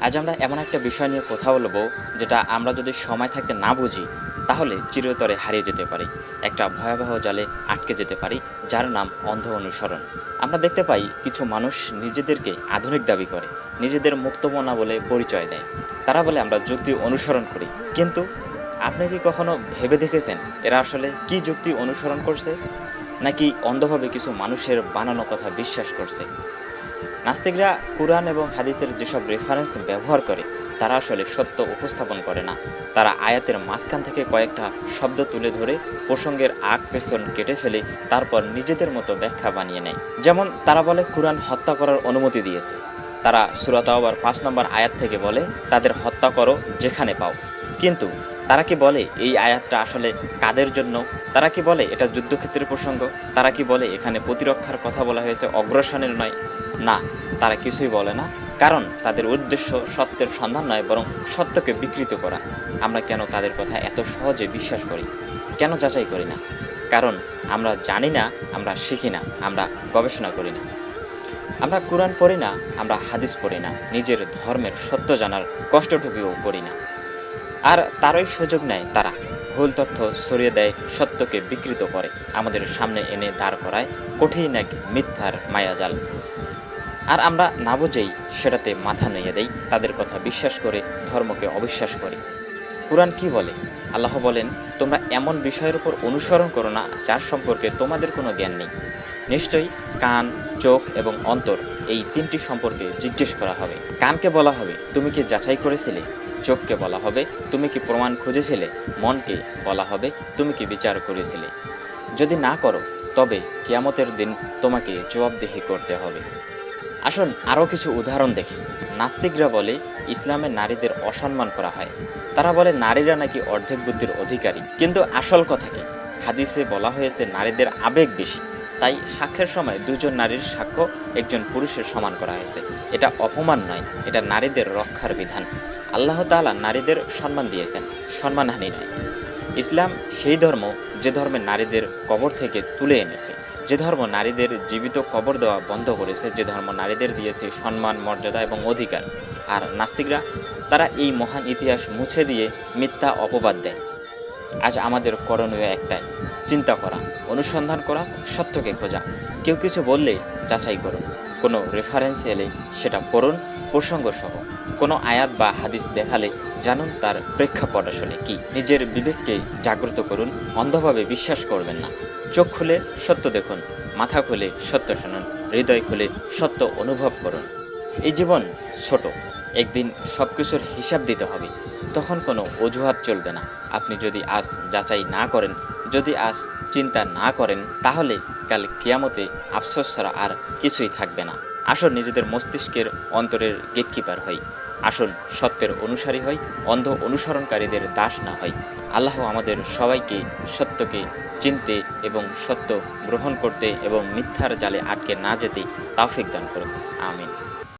আজ আমরা এমন একটা বিষয় নিয়ে কথা বলব, যেটা আমরা যদি সময় থাকতে না বুঝি, তাহলে চিরতরে হারিয়ে যেতে পারি। একটা ভয়াবহ জালে আটকে যেতে পারি, যার নাম অন্ধ অনুসরণ। আমরা দেখতে পাই কিছু মানুষ নিজেদেরকে আধুনিক দাবি করে, নিজেদের মুক্তমনা বলে পরিচয় দেয়। তারা বলে, আমরা যুক্তি অনুসরণ করি। কিন্তু আপনি কি কখনো ভেবে দেখেছেন এরা আসলে কি যুক্তি অনুসরণ করছে? নাকি অন্ধভাবে কিছু মানুষের বানানো কথা বিশ্বাস করছে? নাস্তিকরা কোরআন এবং হাদিসের যেসব রেফারেন্স ব্যবহার করে, তারা আসলে সত্য উপস্থাপন করে না। তারা আয়াতের মাঝখান থেকে কয়েকটা শব্দ তুলে ধরে, প্রসঙ্গের আগ পেছন কেটে ফেলে, তারপর নিজেদের মতো ব্যাখ্যা বানিয়ে নেয়। যেমন তারা বলে, কোরআন হত্যা করার অনুমতি দিয়েছে। তারা সুরাত আবার পাঁচ নম্বর আয়াত থেকে বলে, তাদের হত্যা করো যেখানে পাও। কিন্তু তারা কি বলে এই আয়াতটা আসলে কাদের জন্য? তারা কি বলে এটা যুদ্ধক্ষেত্রের প্রসঙ্গ? তারা কি বলে এখানে প্রতিরক্ষার কথা বলা হয়েছে অগ্রসনের নয়? না, তারা কিছুই বলে না। কারণ তাদের উদ্দেশ্য সত্যের সন্ধান নয়, বরং সত্যকে বিকৃত করা। আমরা কেন তাদের কথা এত সহজে বিশ্বাস করি? কেন যাচাই করি না? কারণ আমরা জানি না, আমরা শিখি না, আমরা গবেষণা করি না। আমরা কোরআন পড়ি না, আমরা হাদিস পড়ি না, নিজের ধর্মের সত্য জানার কষ্টটুকুও করি না। আর তারই সুযোগ নেয় তারা। ভুল তথ্য ছড়িয়ে দেয়, সত্যকে বিকৃত করে। আমাদের সামনে এনে দাঁড় করায় কঠিন এক মিথ্যার মায়াজাল। আর আমরা না বুঝেই সেটাতে মাথা নিয়ে দেই, তাদের কথা বিশ্বাস করে, ধর্মকে অবিশ্বাস করি। কোরআন কি বলে? আল্লাহ বলেন, তোমরা এমন বিষয়ের উপর অনুসরণ করো না, যার সম্পর্কে তোমাদের কোনো জ্ঞান নেই। নিশ্চয়ই কান, চোখ এবং অন্তর এই তিনটি সম্পর্কে জিজ্ঞেস করা হবে। কানকে বলা হবে, তুমি কি যাচাই করেছিলে? চোখকে বলা হবে, তুমি কি প্রমাণ খুঁজেছিলে? মনকে বলা হবে, তুমি কি বিচার করেছিলে? যদি না করো, তবে কিয়ামতের দিন তোমাকে জবাবদিহি করতে হবে। আসুন আরও কিছু উদাহরণ দেখি। নাস্তিকরা বলে, ইসলামে নারীদের অসম্মান করা হয়। তারা বলে, নারীরা নাকি অর্ধেক বুদ্ধির অধিকারী। কিন্তু আসল কথা কি? হাদিসে বলা হয়েছে, নারীদের আবেগ বেশি। তাই সাক্ষ্যের সময় দুজন নারীর সাক্ষ্য একজন পুরুষের সমান করা হয়েছে। এটা অপমান নয়, এটা নারীদের রক্ষার বিধান। আল্লাহ তাআলা নারীদের সম্মান দিয়েছেন, সম্মানহানি নয়। ইসলাম সেই ধর্ম যে ধর্মে নারীদের কবর থেকে তুলে এনেছে। যে ধর্ম নারীদের জীবিত কবর দেওয়া বন্ধ করেছে, যে ধর্ম নারীদের দিয়েছে সম্মান, মর্যাদা এবং অধিকার। আর নাস্তিকরা, তারা এই মহান ইতিহাস মুছে দিয়ে মিথ্যা অপবাদ দেয়। আজ আমাদের করণীয় একটাই চিন্তা করা, অনুসন্ধান করা সত্যকে খোঁজা। কেউ কিছু বললে যাচাই করুন। কোনো রেফারেন্স এলে সেটা পড়ুন প্রসঙ্গ সহ কোনো আয়াত বা হাদিস দেখালে জানুন তার প্রেক্ষাপট আসলে কি। নিজের বিবেককে জাগ্রত করুন, অন্ধভাবে বিশ্বাস করবেন না। চোখ খুলে সত্য দেখুন, মাথা খুলে সত্য শুনুন, হৃদয় খুলে সত্য অনুভব করুন। এই জীবন ছোট, একদিন সব কিছুর হিসাব দিতে হবে। তখন কোনো অজুহাত চলবে না। আপনি যদি আজ যাচাই না করেন যদি আজ চিন্তা না করেন, তাহলে কাল কিয়ামতে আফসোস ছাড়া আর কিছুই থাকবে না। আসুন নিজেদের মস্তিষ্কের অন্তরের গেটকিপার হই। আসুন সত্যের অনুসারী হই, অন্ধ অনুসরণকারীদের দাস না হই। আল্লাহ আমাদের সবাইকে সত্যকে চিনতে এবং সত্য গ্রহণ করতে এবং মিথ্যার জালে আটকে না যেতে তাফিক দান করুন আমিন।